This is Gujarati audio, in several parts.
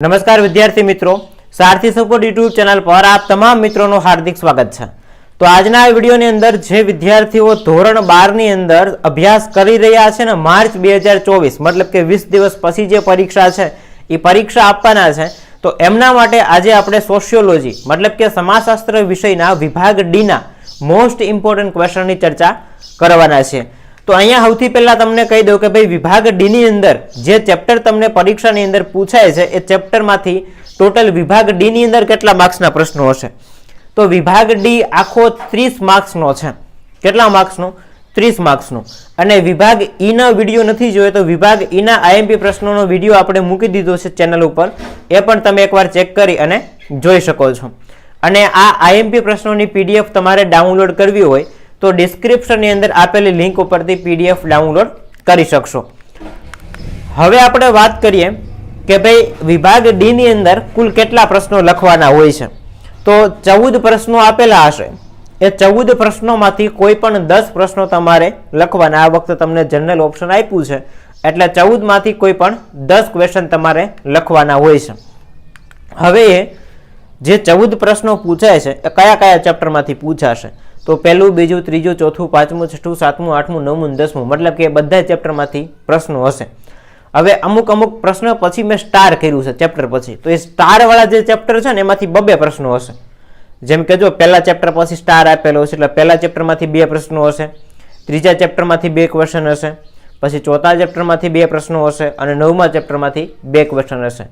નમસ્કાર વિદ્યાર્થી મિત્રો. સારથી સપોર્ટ યુટ્યુબ ચેનલ પર આપ તમામ મિત્રોનું હાર્દિક સ્વાગત છે. તો આજના વિડીયોની અંદર જે વિદ્યાર્થીઓ ધોરણ બારની અંદર અભ્યાસ કરી રહ્યા છે ને માર્ચ બે મતલબ કે વીસ દિવસ પછી જે પરીક્ષા છે, એ પરીક્ષા આપવાના છે, તો એમના માટે આજે આપણે સોશિયોલોજી, મતલબ કે સમાજશાસ્ત્ર વિષયના વિભાગ ડીના મોસ્ટ ઇમ્પોર્ટન્ટ ક્વેશ્ચનની ચર્ચા કરવાના છે તો અહીંયા સૌથી પહેલા તમને કહી દઉં કે ભાઈ વિભાગ ડી ની અંદર જે ચેપ્ટર તમને પરીક્ષાની અંદર પૂછાય છે, એ ચેપ્ટરમાંથી ટોટલ વિભાગ ડી ની અંદર કેટલા માર્ક્સના પ્રશ્નો હશે? તો વિભાગ ડી આખો ત્રીસ માર્ક્સનો છે. કેટલા માર્ક્સનો ત્રીસ માર્ક્સનો અને વિભાગ ઈનો વીડિયો નથી જોયો તો વિભાગ ઈના આઈએમપી પ્રશ્નોનો વીડિયો આપણે મૂકી દીધો છે ચેનલ ઉપર. એ પણ તમે એકવાર ચેક કરી અને જોઈ શકો છો. અને આ આઈએમપી પ્રશ્નોની પીડીએફ તમારે ડાઉનલોડ કરવી હોય તો ડિસ્ક્રિપ્શનની અંદર આપેલી લિંક ઉપરથી પીડીએફ ડાઉનલોડ કરી શકશો. હવે આપણે વાત કરીએ કે ભાઈ વિભાગ ડીની અંદર કુલ કેટલા પ્રશ્નો લખવાના હોય છે. તો ચૌદ પ્રશ્નો આપેલા હશે. એ ચૌદ પ્રશ્નોમાંથી કોઈ પણ દસ પ્રશ્નો તમારે લખવાના. આ વખતે તમને જનરલ ઓપ્શન આપ્યું છે. એટલે ચૌદમાંથી કોઈ પણ દસ ક્વેશ્ચન તમારે લખવાના હોય છે. હવે જે ચૌદ પ્રશ્નો પૂછાય છે, એ કયા કયા ચેપ્ટરમાંથી પૂછાશે? તો પહેલું, બીજું, ત્રીજું, ચોથું, પાંચમું, છઠ્ઠું, સાતમું, આઠમું, નવમું, દસમું, મતલબ કે બધા ચેપ્ટરમાંથી પ્રશ્નો હશે. હવે અમુક અમુક પ્રશ્નો પછી મેં સ્ટાર કર્યું છે ચેપ્ટર પછી. તો એ સ્ટારવાળા જે ચેપ્ટર છે ને, એમાંથી બબે પ્રશ્નો હશે. જેમ કે જો પહેલા ચેપ્ટર પછી સ્ટાર આપેલો છે એટલે પહેલા ચેપ્ટરમાંથી બે પ્રશ્નો હશે, ત્રીજા ચેપ્ટરમાંથી બે ક્વેશ્ચન હશે, પછી ચોથા ચેપ્ટરમાંથી બે પ્રશ્નો હશે, અને નવમા ચેપ્ટરમાંથી બે ક્વેશ્ચન હશે.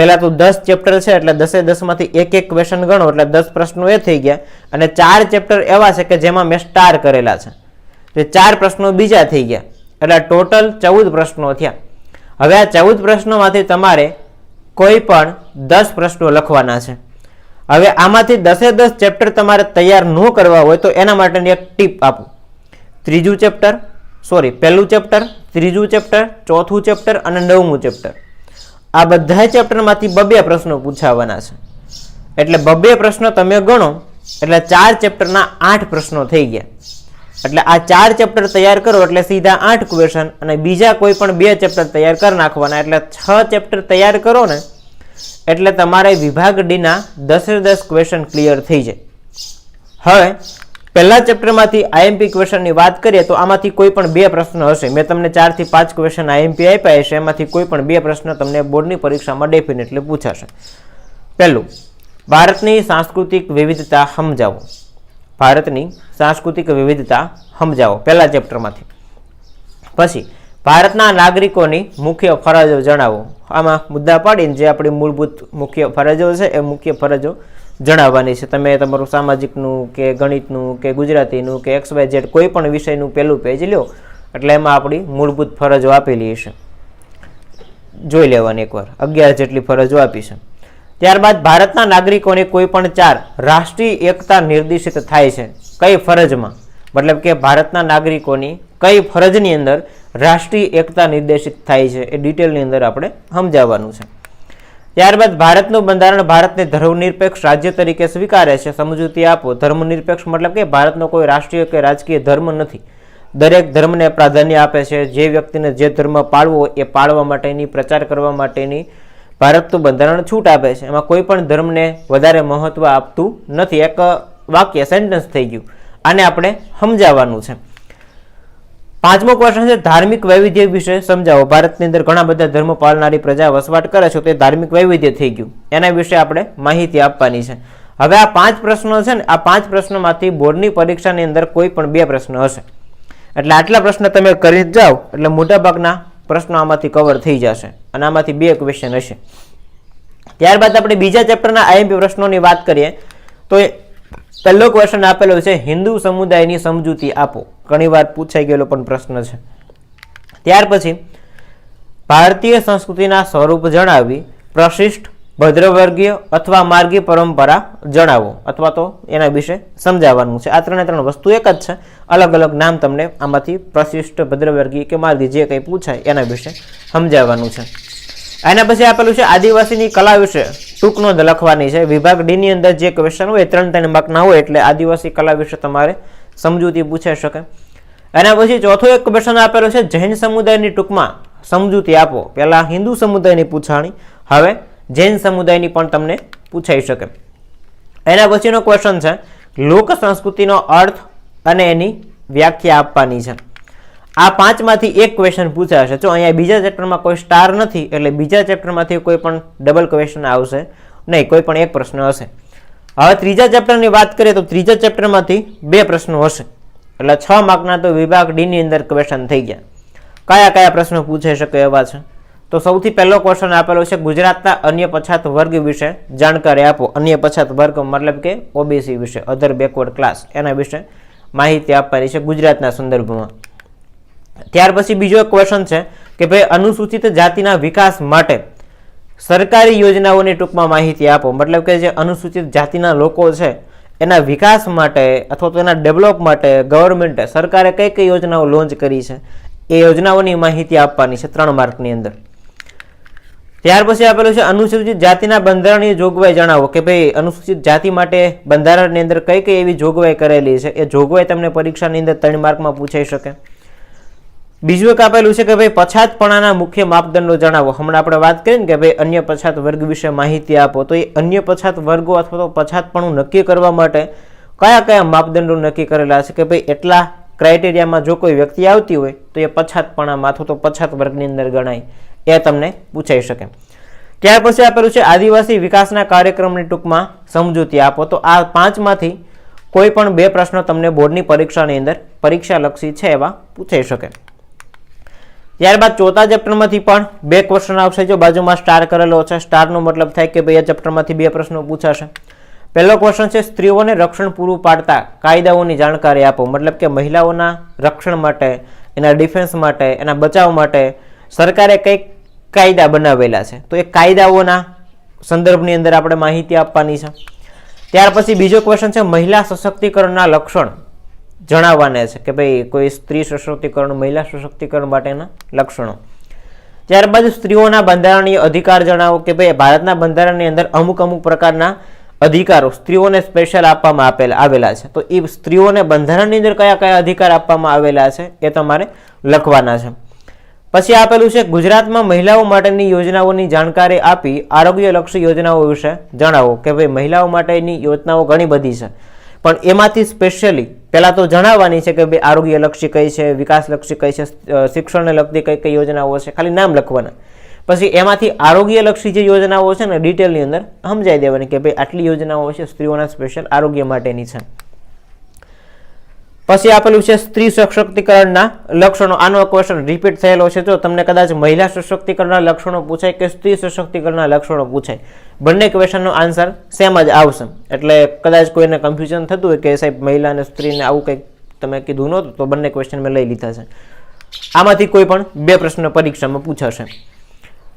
પહેલા તો દસ ચેપ્ટર છે, એટલે દસે દસમાંથી એક એક ક્વેશ્ચન ગણો, એટલે દસ પ્રશ્નો એ થઈ ગયા. અને ચાર ચેપ્ટર એવા છે કે જેમાં મેં સ્ટાર કરેલા છે. તે ચાર પ્રશ્નો બીજા થઈ ગયા. એટલે ટોટલ ચૌદ પ્રશ્નો થયા. હવે આ ચૌદ પ્રશ્નોમાંથી તમારે કોઈ પણ દસ પ્રશ્નો લખવાના છે. હવે આમાંથી દસે દસ ચેપ્ટર તમારે તૈયાર ન કરવા હોય તો એના માટેની એક ટીપ આપું. ત્રીજું ચેપ્ટર સોરી પહેલું ચેપ્ટર ત્રીજું ચેપ્ટર ચોથું ચેપ્ટર અને નવમું ચેપ્ટર આ બધા ચેપ્ટરમાંથી બબે પ્રશ્નો પૂછાવાના છે. એટલે બબે પ્રશ્નો તમે ગણો, એટલે ચાર ચેપ્ટરના આઠ પ્રશ્નો થઈ ગયા. એટલે આ ચાર ચેપ્ટર તૈયાર કરો, એટલે સીધા આઠ ક્વેશ્ચન અને બીજા કોઈ પણ બે ચેપ્ટર તૈયાર કરી નાખવાના. એટલે છ ચેપ્ટર તૈયાર કરો ને, એટલે તમારે વિભાગ ડીના દસે દસ ક્વેશ્ચન ક્લિયર થઈ જાય. હવે પહેલા ચેપ્ટરમાંથી આઈએમપી ક્વેશ્ચનની વાત કરીએ તો આમાંથી કોઈ પણ બે પ્રશ્ન હશે. મેં તમને ચારથી પાંચ ક્વેશ્ચન આઈએમપી આપ્યા હશે. એમાંથી કોઈ પણ બે પ્રશ્ન તમને બોર્ડની પરીક્ષામાં ડેફિનેટલી પૂછાશે. પહેલું, ભારતની સાંસ્કૃતિક વિવિધતા સમજાવો. ભારતની સાંસ્કૃતિક વિવિધતા સમજાવો પહેલા ચેપ્ટરમાંથી. પછી, ભારતના નાગરિકોની મુખ્ય ફરજો જણાવો. આમાં મુદ્દા પાડીને જે આપણી મૂળભૂત મુખ્ય ફરજો છે, એ મુખ્ય ફરજો જણાવવાની છે. તમે તમારું સામાજિકનું કે ગણિતનું કે ગુજરાતીનું કે એક્સ વાય ઝેડ કોઈ પણ વિષયનું પહેલું પેજ લ્યો, એટલે એમાં આપણી મૂળભૂત ફરજો આપેલી હશે જોઈ લેવાની એકવાર. અગિયાર જેટલી ફરજો આપી છે. ત્યારબાદ ભારતના નાગરિકોને કોઈ પણ ચાર રાષ્ટ્રીય એકતા નિર્દેશિત થાય છે. કઈ ફરજમાં? મતલબ કે ભારતના નાગરિકોની કઈ ફરજની અંદર રાષ્ટ્રીય એકતા નિર્દેશિત થાય છે એ ડિટેલની અંદર આપણે સમજાવવાનું છે. ત્યારબાદ ભારતનું બંધારણ ભારતને ધર્મનિરપેક્ષ રાજ્ય તરીકે સ્વીકારે છે. સમજૂતી આપો, ધર્મનિરપેક્ષ મતલબ કે ભારતનો કોઈ રાષ્ટ્રીય કે રાજકીય ધર્મ નથી. દરેક ધર્મને પ્રાધાન્ય આપે છે. જે વ્યક્તિને જે ધર્મ પાળવો એ પાળવા માટેની, પ્રચાર કરવા માટેની ભારતનું બંધારણ છૂટ આપે છે. એમાં કોઈ પણ ધર્મને વધારે મહત્વ આપતું નથી. એક વાક્ય સેન્ટેન્સ થઈ ગયું. આને આપણે સમજાવવાનું છે. પાંચમો ક્વેશ્ચન છે, ધાર્મિક વૈવિધ્ય વિશે સમજાવો. ભારતની અંદર ઘણા બધા ધર્મ પાળનારી પ્રજા વસવાટ કરે છે, તે ધાર્મિક વૈવિધ્ય થઈ ગયું. એના વિશે આપણે માહિતી આપવાની છે. હવે આ પાંચ પ્રશ્નો છે ને, આ પાંચ પ્રશ્નોમાંથી બોર્ડની પરીક્ષાની અંદર કોઈ પણ બે પ્રશ્ન હશે. એટલે આટલા પ્રશ્ન તમે કરી જાઓ, એટલે મોટાભાગના પ્રશ્નો આમાંથી કવર થઈ જશે. અને આમાંથી બે ક્વેશ્ચન હશે. ત્યારબાદ આપણે બીજા ચેપ્ટરના આઈએમપી પ્રશ્નોની વાત કરીએ. તો પહેલો ક્વેશ્ચન આપેલો છે, હિન્દુ સમુદાયની સમજૂતી આપો. ઘણીવાર પૂછાઈ ગયેલો પણ પ્રશ્ન છે. ત્યાર પછી ભારતીય સંસ્કૃતિના સ્વરૂપ જણાવી પ્રશિષ્ટ, ભદ્રવર્ગીય અથવા માર્ગી પરંપરા જણાવો અથવા તો એના વિશે સમજાવવાનું છે. આ ત્રણે ત્રણ વસ્તુ એક જ છે. અલગ અલગ નામ તમને આમાંથી પ્રશિષ્ટ, ભદ્રવર્ગીય કે માર્ગી જે કંઈ પૂછાય એના વિશે સમજાવવાનું છે. એના પછી આપેલું છે આદિવાસીની કલા વિશે ટૂંક નોંધ લખવાની છે. વિભાગ ડીની અંદર જે ક્વેશ્ચન હોય ત્રણ ત્રણ માર્કના હોય એટલે આદિવાસી કલા વિશે તમારે સમજૂતી પૂછાઈ શકે. એના પછી ચોથો એક ક્વેશ્ચન આપેલો છે, જૈન સમુદાયની ટૂંકમાં સમજૂતી આપો. પહેલાં હિન્દુ સમુદાયની પૂછાણી, હવે જૈન સમુદાયની પણ તમને પૂછાઈ શકે. એના પછીનો ક્વેશ્ચન છે, લોક સંસ્કૃતિનો અર્થ અને એની વ્યાખ્યા આપવાની છે. આ પાંચમાંથી એક ક્વેશ્ચન પૂછાશે જો અહીંયા બીજા ચેપ્ટરમાં કોઈ સ્ટાર નથી, એટલે બીજા ચેપ્ટરમાંથી કોઈ પણ ડબલ ક્વેશ્ચન આવશે નહીં, કોઈ પણ એક પ્રશ્ન હશે. હવે ત્રીજા ચેપ્ટરની વાત કરીએ તો ત્રીજા ચેપ્ટરમાંથી બે પ્રશ્નો હશે. એટલે છ માર્કના તો વિભાગ ડીની અંદર ક્વેશ્ચન થઈ ગયા. કયા કયા પ્રશ્નો પૂછાઈ શકે એવા છે? તો સૌથી પહેલો ક્વેશ્ચન આપેલો છે ગુજરાતના અન્ય પછાત વર્ગ વિશે જાણકારી આપો. અન્ય પછાત વર્ગ મતલબ કે ઓબીસી વિશે અધર બેકવર્ડ ક્લાસ એના વિશે માહિતી આપવાની છે ગુજરાતના સંદર્ભમાં. ત્યાર પછી બીજો ક્વેશ્ચન છે કે ભાઈ અનુસૂચિત જાતિના વિકાસ માટે સરકારી યોજનાઓની ટૂંકમાં માહિતી આપો. મતલબ કે જે અનુસૂચિત જાતિના લોકો છે એના વિકાસ માટે અથવા તો એના ડેવલપ માટે ગવર્મેન્ટે સરકારે કઈ કઈ યોજનાઓ લોન્ચ કરી છે? એ યોજનાઓની માહિતી આપવાની છે ત્રણ માર્કની અંદર. ત્યાર પછી આપેલું છે અનુસૂચિત જાતિના બંધારણની જોગવાઈ જણાવો કે ભાઈ અનુસૂચિત જાતિ માટે બંધારણની અંદર કઈ કઈ એવી જોગવાઈ કરેલી છે? એ જોગવાઈ તમને પરીક્ષાની અંદર ત્રણ માર્કમાં પૂછાઈ શકે. બીજું એક આપેલું છે કે ભાઈ પછાતપણાના મુખ્ય માપદંડો જણાવો. હમણાં આપણે વાત કરીએ ને કે ભાઈ અન્ય પછાત વર્ગ વિશે માહિતી આપો. તો એ અન્ય પછાત વર્ગો અથવા તો પછાતપણું નક્કી કરવા માટે કયા કયા માપદંડો નક્કી કરેલા છે? કે ભાઈ એટલા ક્રાઇટેરિયામાં જો કોઈ વ્યક્તિ આવતી હોય તો એ પછાતપણામાં અથવા તો પછાત વર્ગની અંદર ગણાય. એ તમને પૂછાઈ શકે. ત્યાર પછી આપેલું છે આદિવાસી વિકાસના કાર્યક્રમની ટૂંકમાં સમજૂતી આપો. તો આ પાંચમાંથી કોઈ પણ બે પ્રશ્નો તમને બોર્ડની પરીક્ષાની અંદર પરીક્ષાલક્ષી છે એવા પૂછાઈ શકે. ત્યારબાદ ચોથા ચેપ્ટરમાંથી પણ બે ક્વેશ્ચન આવશે. જો બાજુમાં સ્ટાર કરેલો છે સ્ટારનો મતલબ થાય કે ભાઈ આ ચેપ્ટરમાંથી બે પ્રશ્નો પૂછાશે. પહેલો ક્વેશ્ચન છે, સ્ત્રીઓને રક્ષણ પૂરું પાડતા કાયદાઓની જાણકારી આપો. મતલબ કે મહિલાઓના રક્ષણ માટે, એના ડિફેન્સ માટે, એના બચાવ માટે સરકારે કંઈક કાયદા બનાવેલા છે. તો એ કાયદાઓના સંદર્ભની અંદર આપણે માહિતી આપવાની છે. ત્યાર પછી બીજો ક્વેશ્ચન છે, મહિલા સશક્તિકરણના લક્ષણ. જણાવવાના છે કે ભાઈ કોઈ સ્ત્રી સશક્તિકરણ, મહિલા સશક્તિકરણ માટેના લક્ષણો. ત્યારબાદ સ્ત્રીઓના બંધારણીય અધિકાર જણાવો કે ભાઈ ભારતના બંધારણની અંદર અમુક અમુક પ્રકારના અધિકારો સ્ત્રીઓને સ્પેશિયલ આપવામાં આપેલા, આવેલા છે. તો એ સ્ત્રીઓને બંધારણની અંદર કયા કયા અધિકાર આપવામાં આવેલા છે એ તમારે લખવાના છે. પછી આપેલું છે ગુજરાતમાં મહિલાઓ માટેની યોજનાઓની જાણકારી આપી આરોગ્યલક્ષી યોજનાઓ વિશે જણાવો કે ભાઈ મહિલાઓ માટેની યોજનાઓ ઘણી બધી છે. પણ એમાંથી સ્પેશિયલી પહેલાં તો જણાવવાની છે કે ભાઈ આરોગ્યલક્ષી કઈ છે, વિકાસલક્ષી કઈ છે શિક્ષણને લગતી કઈ કઈ યોજનાઓ છે, ખાલી નામ લખવાના. પછી એમાંથી આરોગ્યલક્ષી જે યોજનાઓ છે ને ડિટેલની અંદર સમજાઈ દેવાની કે ભાઈ આટલી યોજનાઓ છે સ્ત્રીઓના સ્પેશિયલ આરોગ્ય માટેની છે. પછી આપેલું છે સ્ત્રી સશક્તિકરણના લક્ષણો. આનો ક્વેશ્ચન રિપીટ થયેલો છે. જો તમને કદાચ મહિલા સશક્તિકરણના લક્ષણો પૂછાય કે સ્ત્રી સશક્તિકરણના લક્ષણો પૂછાય, બંને ક્વેશ્ચનનો આન્સર સેમ જ આવશે. એટલે કદાચ કોઈને કન્ફ્યુઝન થતું હોય કે સાહેબ મહિલા અને સ્ત્રીને આવું કંઈક તમે કીધું નહોતું, તો બંને ક્વેશ્ચન મેં લઈ લીધા છે. આમાંથી કોઈ પણ બે પ્રશ્ન પરીક્ષામાં પૂછાશે.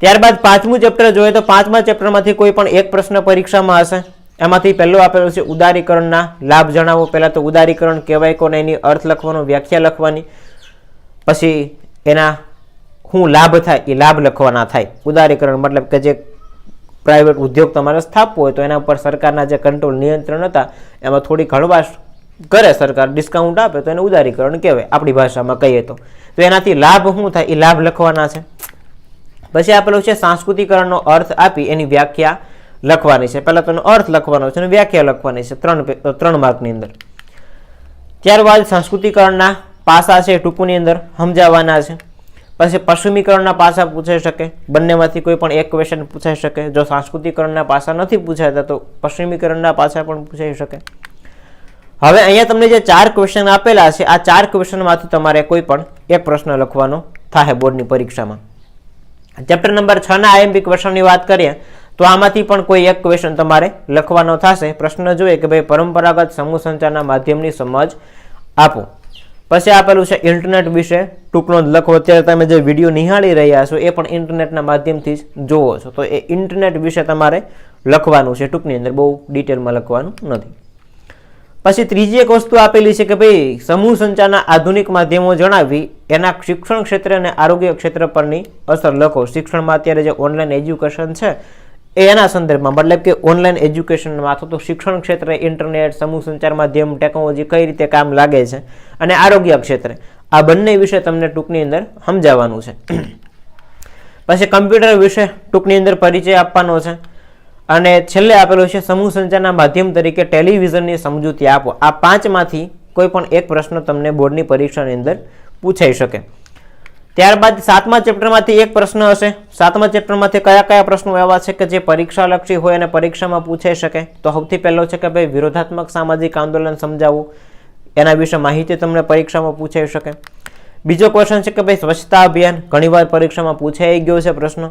ત્યારબાદ પાંચમું ચેપ્ટર જોઈએ તો પાંચમા ચેપ્ટરમાંથી કોઈ પણ એક પ્રશ્ન પરીક્ષામાં હશે. એમાંથી પહેલો આપેલો છે ઉદારીકરણના લાભ જણાવો. પહેલાં તો ઉદારીકરણ કહેવાય કોને? એની અર્થ લખવાનો, વ્યાખ્યા લખવાની. પછી એના શું લાભ થાય, એ લાભ લખવાના થાય. ઉદારીકરણ મતલબ કે જે પ્રાઇવેટ ઉદ્યોગ તમારે સ્થાપવો હોય તો એના ઉપર સરકારના જે કંટ્રોલ નિયંત્રણ હતા, એમાં થોડી હળવાશ કરે સરકાર ડિસ્કાઉન્ટ આપે તો એને ઉદારીકરણ કહેવાય આપણી ભાષામાં કહીએ તો. તો એનાથી લાભ શું થાય? એ લાભ લખવાના છે. પછી આપેલું છે સાંસ્કૃતિકરણનો અર્થ આપી એની વ્યાખ્યા. લખવાની છે. પહેલાં તેનો અર્થ લખવાનો છે અને વ્યાખ્યા લખવાની છે ત્રણ ત્રણ માર્કની અંદર. ત્યારબાદ સંસ્કૃતિકરણના પાસા છે ટૂંકની અંદર, સમજાવવાના છે. પછી પશ્ચિમીકરણના પાસા પૂછાઈ શકે. બંનેમાંથી કોઈ પણ એક ક્વેશ્ચન પૂછાઈ શકે. જો સાંસ્કૃતિકરણના પાસા નથી પૂછાતા, તો પશ્ચિમીકરણના પાસા પણ પૂછાઈ શકે. હવે અહીંયા તમને જે ચાર ક્વેશ્ચન આપેલા છે, આ ચાર ક્વેશ્ચનમાંથી તમારે કોઈ પણ એક પ્રશ્ન લખવાનો થાય બોર્ડની પરીક્ષામાં. ચેપ્ટર નંબર છના આઈએમપી ક્વેશ્ચનની વાત કરીએ તો આમાંથી પણ કોઈ એક ક્વેશ્ચન તમારે લખવાનો થશે. પ્રશ્ન જોઈએ કે ભાઈ પરંપરાગત સમૂહ સંચારના માધ્યમની સમજ આપો. પછી આપેલું છે ઇન્ટરનેટ વિશે ટૂંકનો જ લખો. અત્યારે તમે જે વીડિયો નિહાળી રહ્યા છો એ પણ ઇન્ટરનેટના માધ્યમથી જ જોવો છો. તો એ ઇન્ટરનેટ વિશે તમારે લખવાનું છે. ટૂંકની અંદર બહુ ડિટેલમાં લખવાનું નથી. પછી ત્રીજી એક વસ્તુ આપેલી છે કે ભાઈ સમૂહ સંચારના આધુનિક માધ્યમો જણાવી એના શિક્ષણ ક્ષેત્રે અને આરોગ્ય ક્ષેત્ર પરની અસર લખો. શિક્ષણમાં અત્યારે જે ઓનલાઈન એજ્યુકેશન છે એ એના સંદર્ભમાં મતલબ કે ઓનલાઈન એજ્યુકેશનમાં અથવા તો શિક્ષણ ક્ષેત્રે ઇન્ટરનેટ સમૂહ સંચાર માધ્યમ ટેકનોલોજી કઈ રીતે કામ લાગે છે અને આરોગ્ય ક્ષેત્રે આ બંને વિશે તમને ટૂંકની અંદર સમજાવવાનું છે. પછી કમ્પ્યુટર વિશે ટૂંકની અંદર પરિચય આપવાનો છે અને છેલ્લે આપેલો છે સમૂહ સંચારના માધ્યમ તરીકે ટેલિવિઝનની સમજૂતી આપો. આ પાંચમાંથી કોઈ પણ એક પ્રશ્ન તમને બોર્ડની પરીક્ષાની અંદર પૂછાઈ શકે. ત્યારબાદ સાતમા ચેપ્ટરમાંથી એક પ્રશ્ન હશે. સાતમા ચેપ્ટરમાંથી કયા કયા પ્રશ્નો એવા છે કે જે પરીક્ષાલક્ષી હોય અને પરીક્ષામાં પૂછાઈ શકે? તો સૌથી પહેલો છે કે ભાઈ વિરોધાત્મક સામાજિક આંદોલન સમજાવવું એના વિશે માહિતી તમને પરીક્ષામાં પૂછાઈ શકે. બીજો ક્વેશ્ચન છે કે ભાઈ સ્વચ્છતા અભિયાન ઘણીવાર પરીક્ષામાં પૂછાઈ ગયો છે પ્રશ્ન.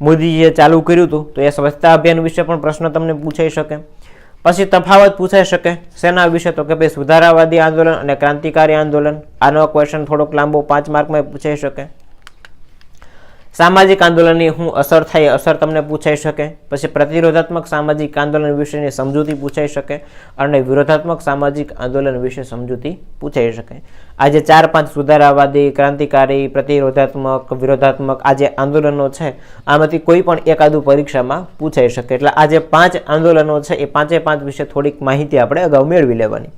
મોદીજીએ ચાલુ કર્યું હતું, તો એ સ્વચ્છતા અભિયાન વિશે પણ પ્રશ્ન તમને પૂછાઈ શકે. પછી તફાવત પૂછાઈ શકે શેના વિશે? તો કે ભાઈ સુધારાવાદી આંદોલન અને ક્રાંતિકારી આંદોલન. આનો ક્વેશ્ચન થોડોક લાંબો પાંચ માર્કમાં પૂછાઈ શકે. સામાજિક આંદોલનની શું અસર થાય અસર તમને પૂછાઈ શકે, પછી પ્રતિરોધાત્મક સામાજિક આંદોલન વિશેની સમજૂતી પૂછાઈ શકે, અને વિરોધાત્મક સામાજિક આંદોલન વિશે સમજૂતી પૂછાઈ શકે. આજે ચાર પાંચ સુધારાવાદી, ક્રાંતિકારી, પ્રતિરોધાત્મક, વિરોધાત્મક આ જે આંદોલનો છે, આમાંથી કોઈ પણ એકાદું પરીક્ષામાં પૂછાઈ શકે. એટલે આ જે પાંચ આંદોલનો છે, એ પાંચે પાંચ વિશે થોડીક માહિતી આપણે અગાઉ મેળવી લેવાની.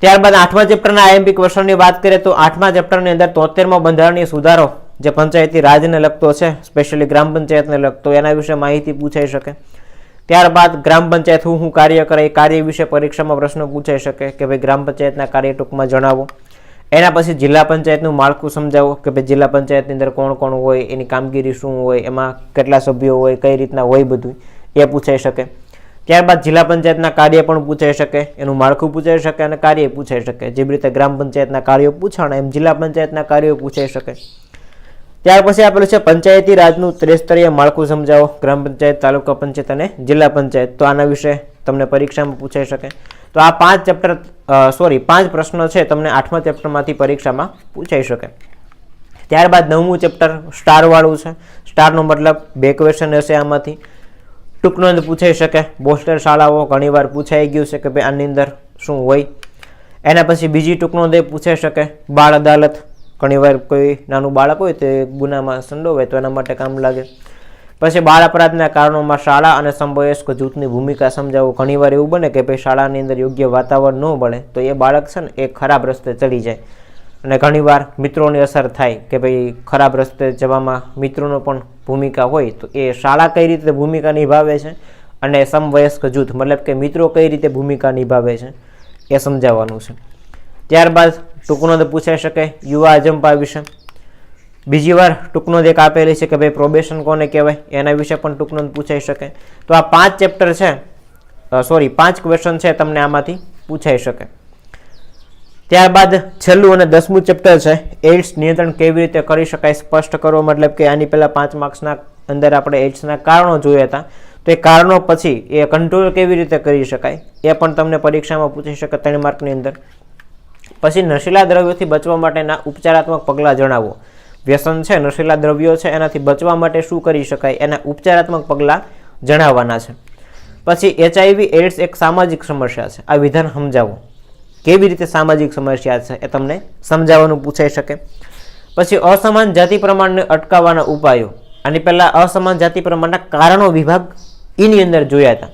ત્યારબાદ આઠમા ચેપ્ટરના આઈએમપી ક્વેશ્ચનની વાત કરીએ તો આઠમા ચેપ્ટરની અંદર તોતેરમો બંધારણીય સુધારો જે પંચાયતી રાજને લગતો છે સ્પેશિયલી ગ્રામ પંચાયતને લગતો, એના વિશે માહિતી પૂછાઈ શકે. ત્યારબાદ ગ્રામ પંચાયત હું શું કાર્ય કરે, એ કાર્ય વિશે પરીક્ષામાં પ્રશ્ન પૂછાઈ શકે કે ભાઈ ગ્રામ પંચાયતના કાર્ય ટૂંકમાં જણાવો. એના પછી જિલ્લા પંચાયતનું માળખું સમજાવો કે ભાઈ જિલ્લા પંચાયતની અંદર કોણ કોણ હોય, એની કામગીરી શું હોય, એમાં કેટલા સભ્યો હોય, કઈ રીતના હોય બધું, એ પૂછાઈ શકે. ત્યારબાદ જિલ્લા પંચાયતના કાર્ય પણ પૂછાઈ શકે, એનું માળખું પૂછાઈ શકે અને કાર્ય પૂછાઈ શકે. જેવી રીતે ગ્રામ પંચાયતના કાર્યો પૂછાણ, એમ જિલ્લા પંચાયતના કાર્યો પૂછાઈ શકે. ત્યાર પછી આપેલું છે પંચાયતી રાજનું ત્રિસ્તરીય માળખું સમજાવો. ગ્રામ પંચાયત, તાલુકા પંચાયત અને જિલ્લા પંચાયત. તો આના વિશે તમને પરીક્ષામાં પૂછાઈ શકે. તો આ પાંચ ચેપ્ટર સોરી પાંચ પ્રશ્નો છે તમને આઠમા ચેપ્ટરમાંથી પરીક્ષામાં પૂછાઈ શકે. ત્યારબાદ નવમું ચેપ્ટર સ્ટારવાળું છે. સ્ટારનો મતલબ બે ક્વેશ્ચન હશે આમાંથી. ટૂંકનોંધ પૂછાઈ શકે. બોસ્ટર શાળાઓ ઘણીવાર પૂછાઈ ગયું છે કે ભાઈ આની અંદર શું હોય. એના પછી બીજી ટૂંકનો એ પૂછાઈ શકે. બાળ અદાલત ઘણીવાર કોઈ નાનું બાળક હોય તે ગુનામાં સંડોવાય તો એના માટે કામ લાગે. પછી બાળ અપરાધના કારણોમાં શાળા અને સમવયસ્ક જૂથની ભૂમિકા સમજાવવું ઘણીવાર એવું બને કે ભાઈ શાળાની અંદર યોગ્ય વાતાવરણ ન બને તો એ બાળક છે ને એ ખરાબ રસ્તે ચડી જાય. અને ઘણીવાર મિત્રોની અસર થાય કે ભાઈ ખરાબ રસ્તે જવામાં મિત્રોનો પણ ભૂમિકા હોય તો એ શાળા કઈ રીતે ભૂમિકા નિભાવે છે અને સમવયસ્ક જૂથ મતલબ કે મિત્રો કઈ રીતે ભૂમિકા નિભાવે છે એ સમજાવવાનું છે. ત્યારબાદ ટૂંકનોંધ પૂછાઈ શકે, યુવા અજંપા વિશે. બીજી વાર ટૂંકનો એક આપેલી છે કે ભાઈ પ્રોબેશન કોને કહેવાય, એના વિશે પણ ટૂંકનો પૂછાઈ શકે. તો આ પાંચ ચેપ્ટર છે સોરી પાંચ ક્વેશ્ચન છે તમને આમાંથી પૂછાઈ શકે. ત્યારબાદ છેલ્લું અને દસમું ચેપ્ટર છે એઇડ્સ નિયંત્રણ કેવી રીતે કરી શકાય સ્પષ્ટ કરો, મતલબ કે આની પહેલાં પાંચ માર્ક્સના અંદર આપણે એઇડ્સના કારણો જોયા હતા. તો એ કારણો પછી એ કંટ્રોલ કેવી રીતે કરી શકાય, એ પણ તમને પરીક્ષામાં પૂછી શકે ત્રણ માર્કની અંદર. પછી નશીલા દ્રવ્યોથી બચવા માટેના ઉપચારાત્મક પગલાં જણાવો. વ્યસન છે, નશીલા દ્રવ્યો છે, એનાથી બચવા માટે શું કરી શકાય એના ઉપચારાત્મક પગલાં જણાવવાના છે. પછી એચઆઈવી એડ્સ એક સામાજિક સમસ્યા છે. આ વિધાન સમજાવો. કેવી રીતે સામાજિક સમસ્યા છે એ તમને સમજાવવાનું પૂછાઈ શકે. પછી અસમાન જાતિ પ્રમાણને અટકાવવાના ઉપાયો. આની પહેલાં અસમાન જાતિ પ્રમાણના કારણો વિભાગ એની અંદર જોયા હતા.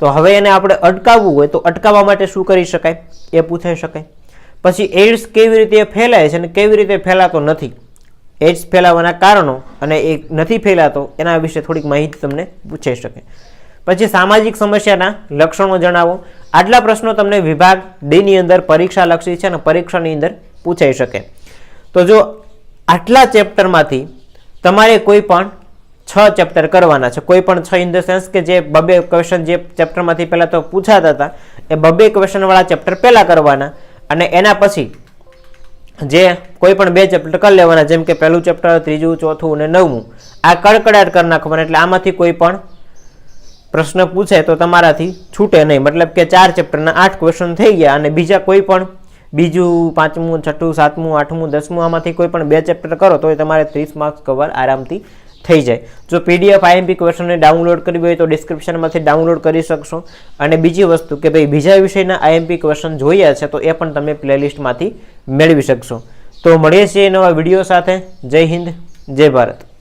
તો હવે એને આપણે અટકાવવું હોય તો અટકાવવા માટે શું કરી શકાય? એ પૂછાઈ શકાય. પછી એડ્સ કેવી રીતે ફેલાય છે અને કેવી રીતે ફેલાતો નથી? એડ્સ ફેલાવાના કારણો અને એ નથી ફેલાતો એના વિશે થોડીક માહિતી તમને પૂછાઈ શકે. પછી સામાજિક સમસ્યાના લક્ષણો જણાવો. આટલા પ્રશ્નો તમને વિભાગ ડીની અંદર પરીક્ષા લક્ષી છે અને પરીક્ષાની અંદર પૂછાઈ શકે. તો જો આટલા ચેપ્ટરમાંથી તમારે કોઈ પણ છ ચેપ્ટર કરવાના છે, કોઈ પણ છ ઇન ધ સેન્સ કે જે બબે ક્વેશ્ચન જે ચેપ્ટરમાંથી પહેલાં તો પૂછાતા હતા, એ બબે ક્વેશ્ચનવાળા ચેપ્ટર પહેલાં કરવાના અને એના પછી જે કોઈ પણ બે ચેપ્ટર કરી લેવાના, જેમ કે પહેલું ચેપ્ટર ત્રીજું, ચોથું અને નવમું, આ કડકડાટ કરી નાખવાના. એટલે આમાંથી કોઈ પણ પ્રશ્ન પૂછે તો તમારાથી છૂટે નહીં. મતલબ કે ચાર ચેપ્ટરના આઠ ક્વેશ્ચન થઈ ગયા અને બીજા કોઈ પણ બીજું, પાંચમું, છઠ્ઠું, સાતમું, આઠમું, દસમું આમાંથી કોઈ પણ બે ચેપ્ટર કરો, તો તમારે ત્રીસ માર્ક્સ કવર આરામથી થઈ જાય. જો પીડીએફ આઈએમપી ક્વેશ્ચનને ડાઉનલોડ કરવી હોય તો ડિસ્ક્રિપ્શનમાંથી ડાઉનલોડ કરી શકશો. અને બીજી વસ્તુ કે ભાઈ બીજા વિષયના આઈએમપી ક્વેશ્ચન જોયા છે તો એ પણ તમે પ્લેલિસ્ટમાંથી મેળવી શકશો. તો મળીએ છીએ નવા વીડિયો સાથે. જય હિન્દ, જય ભારત.